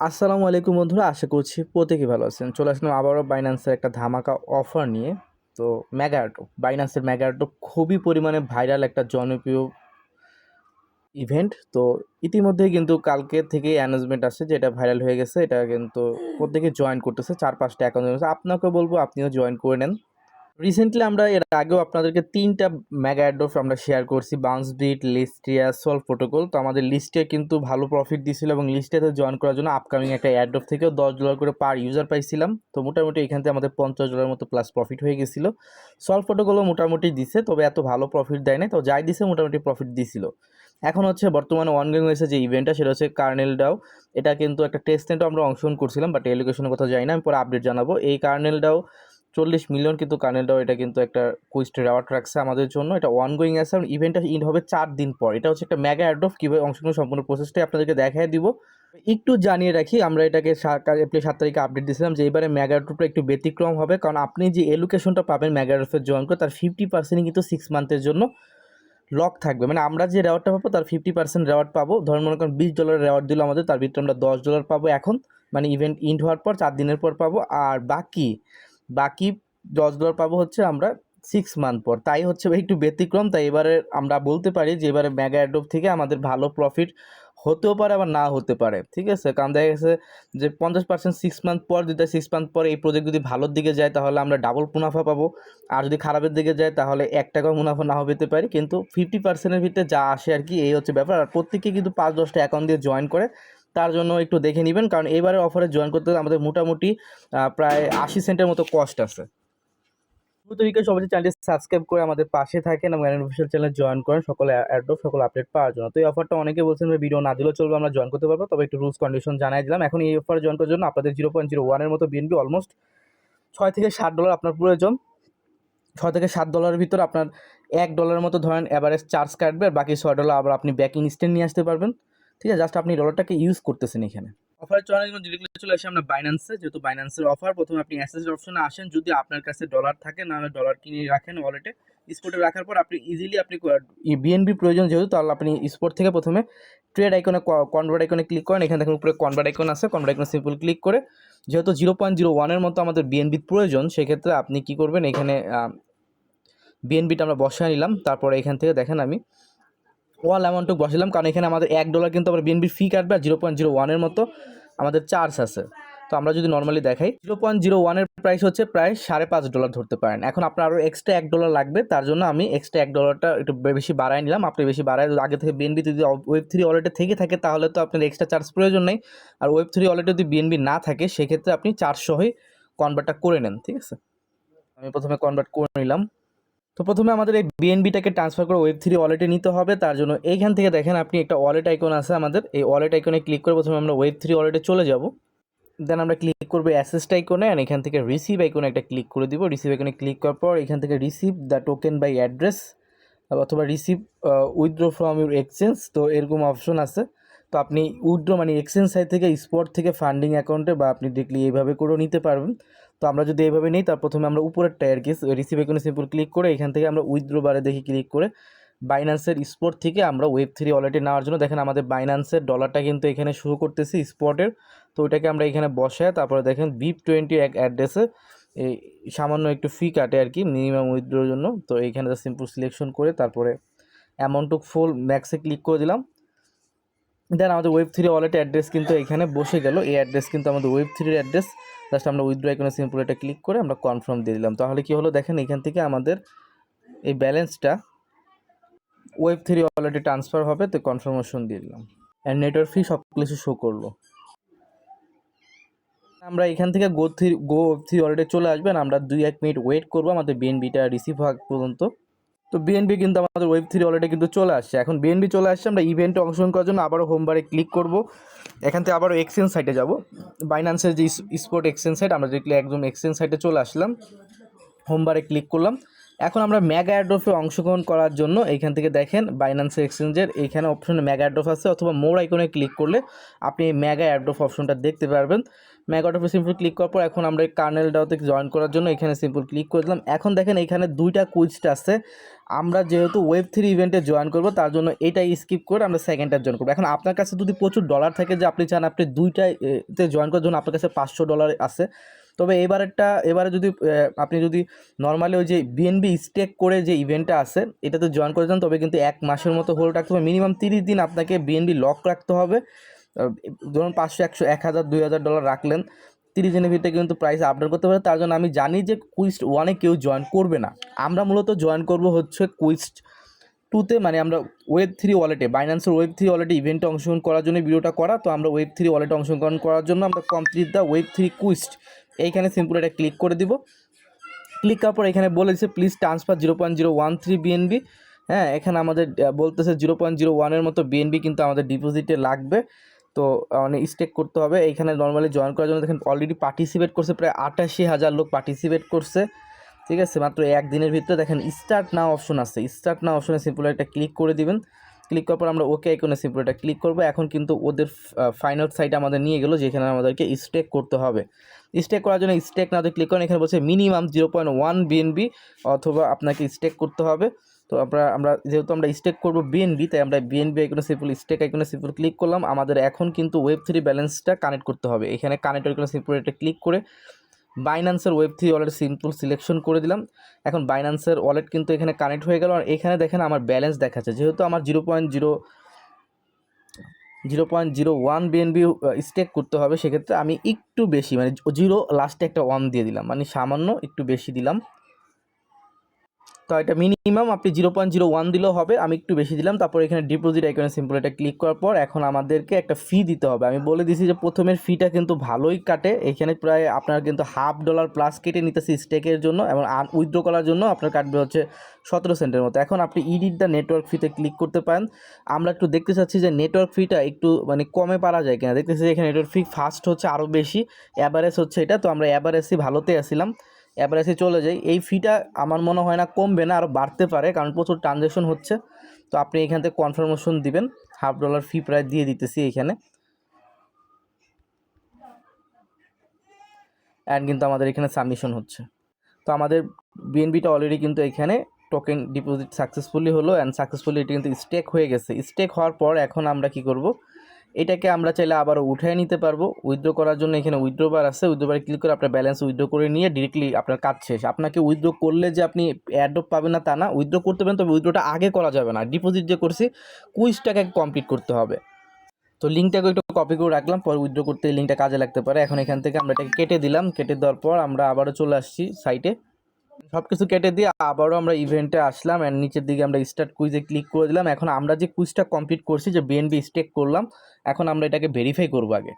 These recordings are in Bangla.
আসসালামু আলাইকুম বন্ধুরা, আশা করছি প্রত্যেকে ভালো আছেন। চলে আসলাম আবারও বাইন্যান্সের একটা ধামাকা অফার নিয়ে। তো ম্যাগাটো বাইন্যান্সের ম্যাগাটো খুবই পরিমাণে ভাইরাল একটা জনপ্রিয় ইভেন্ট তো ইতিমধ্যেই কিন্তু কালকে থেকে অ্যানাউন্সমেন্ট আসছে যেটা ভাইরাল হয়ে গেছে। এটা কিন্তু প্রত্যেকে জয়েন করতেছে, চার পাঁচটা অ্যাকাউন্ট আপনাকে বলব, আপনিও জয়েন করে নেন। রিসেন্টলি আমরা এর আগেও আপনাদেরকে তিনটা মেগা অ্যাডোফ আমরা শেয়ার করছি বাউন্স বিট লিস্টিয়া সলভ প্রোটোকল তো আমাদের লিস্টে কিন্তু ভালো প্রফিট দিছিল এবং লিস্টেতে জয়েন করার জন্য আপকামিং একটা অ্যাডোফ থেকেও দশ ডলার করে পার ইউজার পাইছিলাম। তো মোটামুটি এখান থেকে আমাদের পঞ্চাশ ডলার মতো প্লাস প্রফিট হয়ে গেছিল। সলভ প্রোটোকলও মোটামুটি দিছে, তবে এত ভালো প্রফিট দেয় নাই। তো যাই দিছে, মোটামুটি প্রফিট দিছিল। এখন হচ্ছে বর্তমানে অনগোয়িং হয়েছে যে ইভেন্টটা সেটা হচ্ছে কার্নেল ডাও এটা কিন্তু একটা টেস্ট আমরা অংশগ্রহণ করছিলাম বাট এলিগেশনের কথা যাই না, আমি পরে আপডেট জানাব। এই কার্নেল ডাও চল্লিশ মিলিয়ন কিন্তু কানেলটাও এটা কিন্তু একটা কুইস্ট রেওয়ার্ড রাখছে আমাদের জন্য। এটা অনগোয়িং আছে এবং ইভেন্টটা ইন হবে চার দিন পর। এটা হচ্ছে একটা মেগা অ্যাডফ কীভাবে অংশগ্রহণ সম্পূর্ণ প্রসেসটাই আপনাদেরকে দেখাই দিব। একটু জানিয়ে রাখি, আমরা এটাকে এপ্রিল সাত তারিখে আপডেট দিয়েছিলাম যে এবারে অ্যাডফটা একটু ব্যতিক্রম হবে, কারণ আপনি যে এলুকেশনটা পাবেন অ্যাডফের জয়েন করে, তার ফিফটি পার্সেন্টই কিন্তু সিক্স মান্থের জন্য লক থাকবে। মানে আমরা যে রেওয়ার্ডটা পাবো, তার ফিফটি পার্সেন্ট রেওয়ার্ড পাবো। ধরুন মনে করেন বিশ ডলার রেওয়ার্ড দিল আমাদের, তার ভিতরে আমরা দশ ডলার পাবো এখন। মানে ইভেন্ট ইন্ড হওয়ার পর চার দিনের পর পাবো। আর বাকি বাকি দশ ডলার পাবো হচ্ছে আমরা সিক্স মান্থ পর। তাই হচ্ছে একটু ব্যতিক্রম, তাই এবারে আমরা বলতে পারি যে এবারে ম্যাগা অ্যাডোপ থেকে আমাদের ভালো প্রফিট হতেও পারে, আবার না হতে পারে। ঠিক আছে? কারণ দেখা গেছে যে পঞ্চাশ পার্সেন্ট সিক্স মান্থ পর যদি সিক্স মান্থ পর এই প্রজেক্ট যদি ভালোর দিকে যায়, তাহলে আমরা ডাবল মুনাফা পাবো। আর যদি খারাপের দিকে যায়, তাহলে এক টাকাও মুনাফা নাও পেতে পারি। কিন্তু ফিফটি পার্সেন্টের ভিতরে যা আসে আর কি, এই হচ্ছে ব্যাপার। আর প্রত্যেকে কিন্তু পাঁচ দশটা অ্যাকাউন্ট দিয়ে জয়েন করে তার জন্য একটু দেখে নেবেন, কারণ এবারে অফারে জয়েন করতে আমাদের মোটামুটি প্রায় আশি সেন্টের মতো কস্ট আছে। তরিকা সবাই চ্যানেলটি সাবস্ক্রাইব করে আমাদের পাশে থাকেন এবং অ্যান্ড অফিসিয়াল চ্যানেল জয়েন করেন। সকল অ্যাড্রপ সকল আপডেট পাওয়ার জন্য। তো এই অফারটা অনেকে বলছেন ভিডিও না দিলেও চলবে, আমরা জয়েন করতে পারব। তবে একটু রুলস কন্ডিশন জানাই দিলাম। এখন এই অফারে জয়েন করার জন্য আপনাদের জিরো পয়েন্ট জিরো ওয়ানের মতো বিএনপি অলমোস্ট ছয় থেকে সাত ডলার আপনার প্রয়োজন। ছয় থেকে সাত ডলারের ভিতর আপনার এক ডলারের মতো ধরেন অ্যাভারেজ চার্জ কাটবে, আর বাকি ছয় ডলার আবার আপনি ব্যাক ইনস্ট্যান্ট নিয়ে আসতে পারবেন। ঠিক আছে জাস্ট আপনি ডলারটাকে ইউজ করতেছেন এখানে। অফার চলার জন্য ডিরেক্টলি চলে আসে আমরা বাইন্যান্সে যেহেতু বাইন্যান্সের অফার প্রথমে আপনি অ্যাসেসের অপশনে আসেন। যদি আপনার কাছে ডলার থাকে নাহলে ডলার কিনে রাখেন ওয়ালেটে স্পোর্টে রাখার পর আপনি ইজিলি আপনি বিএনবি প্রয়োজন যেহেতু তাহলে আপনি স্পোর্ট থেকে প্রথমে ট্রেড আইকনে কনভার্ট আইকনে ক্লিক করেন। এখানে দেখুন উপরে কনভার্ট আইকন আছে। কনভার্ট আইকনে সিম্পল ক্লিক করে যেহেতু জিরো পয়েন্ট জিরো ওয়ানের মতো আমাদের বিএনবির প্রয়োজন সেক্ষেত্রে আপনি কি করবেন? এখানে বিএনবিটা আমরা বসায় নিলাম। তারপরে এখান থেকে দেখেন আমি ওয়াল অ্যামাউন্টটুকু বসালাম কারণ এখানে আমাদের এক ডলার কিন্তু আমরা বিএনবির ফি কাটবে আর জিরো পয়েন্ট জিরো ওয়ানের মতো আমাদের চার্জ আছে। তো আমরা যদি নর্মালি দেখাই জিরো পয়েন্ট জিরো ওয়ানের প্রাইস হচ্ছে প্রায় সাড়ে পাঁচ ডলার ধরতে পারেন। এখন আপনার আরও এক্সট্রা এক ডলার লাগবে, তার জন্য আমি এক্সট্রা এক ডলারটা একটু বেশি বাড়াই নিলাম। আপনি বেশি বাড়ায় আগে থেকে বিএনবি যদি ওয়েব থ্রি ওয়ালেটে থেকে থাকে, তাহলে তো আপনার এক্সট্রা চার্জ প্রয়োজন নেই। আর ওয়েব থ্রি ওয়ালেটে যদি বিএনবি না থাকে, সেক্ষেত্রে আপনি চারশোই কনভার্টটা করে নেন, ঠিক আছে? আমি প্রথমে কনভার্ট করে নিলাম। তো প্রথমে আমাদের এই বিএনবিটাকে ট্রান্সফার করে ওয়েব থ্রি ওয়ালেটে নিতে হবে। তার জন্য এইখান থেকে দেখেন আপনি একটা ওয়ালেট আইকন আছে আমাদের। এই ওয়ালেট আইকনে ক্লিক করে প্রথমে আমরা ওয়েব থ্রি ওয়ালেটে চলে যাব। দেন আমরা ক্লিক করব অ্যাসেসট আইকনে অ্যান্ড এখান থেকে রিসিভ আইকনে একটা ক্লিক করে দিব। রিসিভ আইকনে ক্লিক করার পর এখান থেকে receive the token by address অথবা receive withdraw from your exchange তো এরকম অপশন আছে। তো আপনি উইথড্র মানে এক্সচেঞ্জ সাইড থেকে স্পট থেকে ফান্ডিং অ্যাকাউন্টে বা আপনি ডিরেক্টলি এইভাবে করেও নিতে পারবেন। তো আমরা যদি এইভাবে নিই, তার প্রথমে আমরা উপরের টায়ার কেস রিসিভ আইকনে সিম্পল ক্লিক করে এখান থেকে আমরা উইথড্র বারে দেখি ক্লিক করে বাইন্যান্সের স্পট থেকে আমরা ওয়েব থ্রি ওয়ালেটে নেওয়ার জন্য দেখেন আমাদের বাইন্যান্সের ডলারটা কিন্তু এখানে শুরু করতেছি স্পটের তো ওইটাকে আমরা এখানে বসাই তারপরে দেখেন বিপ টোয়েন্টি এক অ্যাড্রেসে এই সামান্য একটু ফি কাটে আর কি মিনিমাম উইথড্রোর জন্য। তো এইখানে সিম্পল সিলেকশন করে তারপরে অ্যামাউন্টটুক ফুল ম্যাক্সে ক্লিক করে দিলাম। দেন আমাদের ওয়েব থ্রি ওয়ালেটের অ্যাড্রেস কিন্তু এখানে বসে গেল। এই অ্যাড্রেস কিন্তু আমাদের ওয়েব থ্রির অ্যাড্রেস জাস্ট আমরা উইথড্র আইকনে সিম্পল এটা ক্লিক করে আমরা কনফার্ম দিয়ে দিলাম। তাহলে কি হলো দেখেন, এখান থেকে আমাদের এই ব্যালেন্সটা ওয়েব থ্রি ওয়ালেটে ট্রান্সফার হবে, তো কনফার্মেশন দিয়ে দিলাম। অ্যান্ড নেটওয়ার্ক ফি সব কিছু শো করল। আমরা এখান থেকে গো থ্রি গো থ্রি ওয়ালেটে চলে আসবেন। আমরা দুই এক মিনিট ওয়েট করব। আমাদের বিএনবিটা রিসিভ হওয়া পর্যন্ত। তো বিএনবি কিন্তু আমাদের ওয়েব থ্রি অলরেডি কিন্তু চলে আসছে। এখন বিএনবি চলে আসছে, আমরা ইভেন্টে অংশগ্রহণ করার জন্য আবারও হোমবারে ক্লিক করব। এখান থেকে আবারও এক্সচেঞ্জ সাইটে যাব। বাইন্যান্সের যে স্পোর্ট এক্সচেঞ্জ সাইট আমরা দেখলে একদম এক্সচেঞ্জ সাইটে চলে আসলাম। হোমবারে ক্লিক করলাম। এখন আমরা ম্যাগা অ্যাড্রফে অংশগ্রহণ করার জন্য এইখান থেকে দেখেন বাইন্যান্স এক্সচেঞ্জের এইখানে অপশনে ম্যাগা অ্যাড্রফ আছে, অথবা মোর আইকনে ক্লিক করলে আপনি এই মেগা অ্যাড্রফ অপশনটা দেখতে পারবেন। অ্যাড্রফে সিম্পল ক্লিক করার পর এখন আমরা কার্নেল ডাওতে জয়েন করার জন্য এখানে সিম্পল ক্লিক করে দিলাম। এখন দেখেন এখানে দুইটা কুইজটা আছে। আমরা যেহেতু ওয়েব থ্রি ইভেন্টে জয়েন করব, তার জন্য এটাই স্কিপ করে আমরা সেকেন্ডটা জয়েন করব। এখন আপনার কাছে যদি প্রচুর ডলার থাকে যে আপনি চান আপনি দুইটাতে জয়েন করার জন্য আপনার কাছে পাঁচশো ডলার আছে। তবে এবারেরটা এবারে যদি আপনি যদি নর্মালি ওই যে বিএনবি স্টেক করে যে ইভেন্টটা আছে, এটাতে জয়েন করে যান তবে কিন্তু এক মাসের মতো হোল্ড রাখতে হবে। মিনিমাম তিরিশ দিন আপনাকে বিএনবি লক রাখতে হবে। ধরুন পাঁচশো, একশো, এক হাজার, দুই হাজার ডলার রাখলেন, তিরিশ দিনের ভিতরে কিন্তু প্রাইস আপডেট করতে পারে, তার জন্য আমি জানি যে কুইস্ট ওয়ানে কেউ জয়েন করবে না। আমরা মূলত জয়েন করব হচ্ছে কুইস্ট টুতে মানে আমরা ওয়েব থ্রি ওয়ালেটে বাইন্যান্সের ওয়েব থ্রি ওয়ালেটে ইভেন্টে অংশগ্রহণ করার জন্য ভিডিওটা করা, তো আমরা ওয়েব থ্রি ওয়ালেটে অংশগ্রহণ করার জন্য আমরা complete the web three quest এইখানে সিম্পল এটা ক্লিক করে দিব। ক্লিক করার পর এখানে বলেছে please transfer zero point zero one three BNB হ্যাঁ এখানে আমাদের বলতেছে জিরো পয়েন্ট জিরো ওয়ানের মতো বিএনবি কিন্তু আমাদের ডিপোজিটে লাগবে। তো মানে স্টেক করতে হবে। এইখানে নর্মালি জয়েন করার জন্য দেখেন অলরেডি পার্টিসিপেট করছে প্রায় আটাশি হাজার লোক পার্টিসিপেট করছে। ঠিক আছে? মাত্র একদিনের ভিতরে দেখেন স্টার্ট নাও অপশন আছে। স্টার্ট নাও অপশনে সিম্পল একটা ক্লিক করে দিবেন। ক্লিক করার পর আমরা ওকে আইকনে সিম্পল একটা ক্লিক করব। এখন কিন্তু ওদের ফাইনাল সাইট আমাদের নিয়ে গেলো, যেখানে আমাদেরকে স্টেক করতে হবে। স্টেক করার জন্য স্টেক নাও ক্লিক করেন। এখানে বলছে minimum zero point one BNB অথবা আপনাকে স্টেক করতে হবে। তো আমরা আমরা যেহেতু আমরা স্টেক করব বিএনবি তাই আমরা বিএনবি আইকনে সিম্পল স্টেক আইকনে সিম্পল ক্লিক করলাম। আমাদের এখন কিন্তু ওয়েব থ্রি ব্যালেন্সটা কানেক্ট করতে হবে। এখানে কানেক্ট আইকনে সিম্পল এটা ক্লিক করে বাইন্যান্সের web three wallet simple selection করে দিলাম। এখন বাইন্যান্সের ওয়ালেট কিন্তু এখানে কানেক্ট হয়ে গেল। আর এখানে দেখেন আমার ব্যালেন্স দেখাচ্ছে। যেহেতু আমার zero point zero zero point zero one BNB stake করতে হবে, সেক্ষেত্রে আমি একটু বেশি মানে জিরো লাস্টে একটা ওয়ান দিয়ে দিলাম। মানে সামান্য একটু বেশি দিলাম। তো এটা মিনিমাম আপনি জিরো পয়েন্ট জিরো ওয়ান দিলেও হবে। আমি একটু বেশি দিলাম, তারপর এখানে ডিপোজিট আইকনে সিম্পল এটা ক্লিক করার পর এখন আমাদেরকে একটা ফি দিতে হবে। আমি বলে দিছি যে প্রথমের ফিটা কিন্তু ভালোই কাটে, এখানে প্রায় আপনার কিন্তু হাফ ডলার প্লাস কেটে নিতেছি স্টেকের জন্য এবং উইথড্র করার জন্য আপনার কাটবে হচ্ছে সতেরো সেন্টের মতো। এখন আপনি ইডিট দ্য নেটওয়ার্ক ফিতে ক্লিক করতে পারেন। আমরা একটু দেখতে চাচ্ছি যে নেটওয়ার্ক ফিটা একটু মানে কমে পারা যায় কিনা। দেখতেছি এখানে নেটওয়ার্ক ফি ফার্স্ট হচ্ছে আরও বেশি অ্যাভারেজ হচ্ছে এটা। তো আমরা অ্যাভারেজই ভালোতে আসছিলাম অ্যাভারেজে চলে যাই এই ফিটা আমার মনে হয় না কমবে না আরও বাড়তে পারে, কারণ প্রচুর ট্রানজ্যাকশন হচ্ছে। তো আপনি এখান থেকে কনফার্মেশন দিবেন। হাফ ডলার ফি প্রায় দিয়ে দিতেছি এখানে। অ্যান্ড কিন্তু আমাদের এখানে সাবমিশন হচ্ছে। তো আমাদের বিএনবিটা অলরেডি কিন্তু এখানে টোকেন ডিপোজিট সাকসেসফুলি হলো অ্যান্ড সাকসেসফুলি এটা কিন্তু স্টেক হয়ে গেছে। স্টেক হওয়ার পর এখন আমরা কি করব? এটাকে আমরা চাইলে আবারও উঠিয়ে নিতে পারব। উইথড্র করার জন্য এখানে উইথড্র বার আছে। উইথড্র বারে ক্লিক করে আপনার ব্যালেন্স উইথড্র করে নিয়ে ডিরেক্টলি আপনার কাজ শেষ। আপনাকে উইথড্র করলে যে আপনি অ্যাড্রপ পাবেন না তা না উইথড্র করতে পারেন, তবে উইথড্রটা আগে করা যাবে না। ডিপোজিট যে করছি কুইজটাকে কমপ্লিট করতে হবে। তো লিঙ্কটাকে একটু কপি করে রাখলাম, পরে উইথড্র করতে লিঙ্কটা কাজে লাগতে পারে। এখন এখান থেকে আমরা এটাকে কেটে দিলাম। কেটে দেওয়ার পর আমরা আবারও চলে আসছি সাইটে সব কিছু কেটে দিয়ে আবারও আমরা ইভেন্টে আসলাম অ্যান্ড নিচের দিকে আমরা স্টার্ট কুইজে ক্লিক করে দিলাম। এখন আমরা যে কুইজটা কমপ্লিট করছি, যে বিএনবি স্টেক করলাম, এখন আমরা এটাকে ভেরিফাই করব আগে।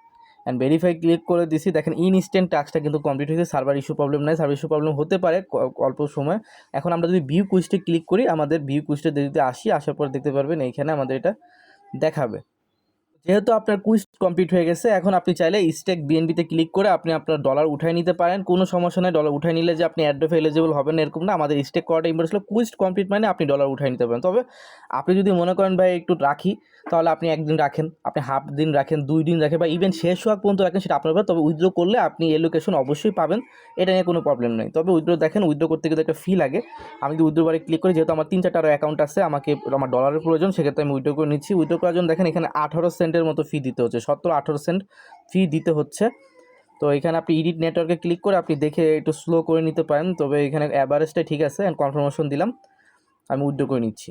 অ্যান্ড ভেরিফাই ক্লিক করে দিছি। দেখেন ইনস্ট্যান্ট টাস্কটা কিন্তু কমপ্লিট হয়েছে। সার্ভার ইস্যু প্রবলেম নাই। সার্ভার ইস্যু প্রবলেম হতে পারে অল্প সময়। এখন আমরা যদি ভিউ কুইজটা ক্লিক করি, আমাদের ভিউ কুইজটা যদি আসি, আসার পর দেখতে পারবেন এইখানে আমাদের এটা দেখাবে। যেহেতু আপনার কুইজ কমপ্লিট হয়ে গেছে, এখন আপনি চাইলে স্টেক বিএনবিতে ক্লিক করে আপনি আপনার ডলার উঠাই নিতে পারেন। কোনো সমস্যা নেই ডলার উঠাই নিলে যে আপনি অ্যাড্রফে এলিজিবল হবেন এরকম না। আমাদের স্টেক করাটা ইম্পর্টেন্ট ছিল কুইজ কমপ্লিট মানে আপনি ডলার উঠাই নিতে পারেন। তবে আপনি যদি মনে করেন, ভাই, একটু রাখি, তাহলে আপনি একদিন রাখেন। আপনি হাফ দিন রাখেন, দুই দিন রাখেন, বা ইভেন শেষ হওয়া পর্যন্ত রাখেন, সেটা আপনার তবে উইথড্র করলে আপনি এলোকেশন অবশ্যই পাবেন। এটা নিয়ে কোনো প্রবলেম নেই। তবে উইথড্র দেখেন উইথড্র করতে গেলে একটা ফি লাগে। আমি যদি উইথড্র বারে ক্লিক করি, যেহেতু আমার তিন চারটা অ্যাকাউন্ট আছে, আমাকে আমার ডলারের প্রয়োজন, সেক্ষেত্রে আমি উইথড্র করে নিচ্ছি। উইথড্র করার জন্য দেখেন, এখানে আঠারো সেন্টের মতো ফি দিতে হচ্ছে, সতেরো আঠেরো সেন্ট ফি দিতে হচ্ছে। তো এখানে আপনি ইডিট নেটওয়ার্কে ক্লিক করে আপনি দেখে একটু স্লো করে নিতে পারেন, তবে এখানে অ্যাভারেজটা ঠিক আছে অ্যান্ড কনফার্মেশন দিলাম, আমি উইথড্র করে নিচ্ছি।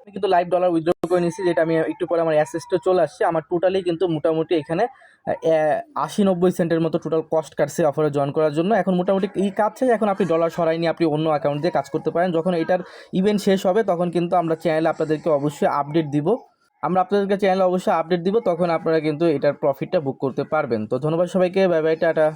আমি কিন্তু লাইভ ডলার উইথড্র করে নিচ্ছি যেটা আমি একটু পরে আমার অ্যাসেসটা চলে আসছে, আমার টোটালি কিন্তু মোটামুটি এখানে আশি নব্বই সেন্টের মতো টোটাল কস্ট কাটছে অফারে জয়েন করার জন্য। এখন মোটামুটি এই কাজ শেষ এখন আপনি ডলার সরাই নিয়ে আপনি অন্য অ্যাকাউন্ট দিয়ে কাজ করতে পারেন। যখন এটার ইভেন্ট শেষ হবে, তখন কিন্তু আমরা চ্যানেলে আপনাদেরকে অবশ্যই আপডেট দিব। আমরা আপনাদেরকে চ্যানেলে অবশ্যই আপডেট দিব, তখন আপনারা কিন্তু এটার প্রফিটটা বুক করতে পারবেন। তো ধন্যবাদ সবাইকে বাই বাই টাটা।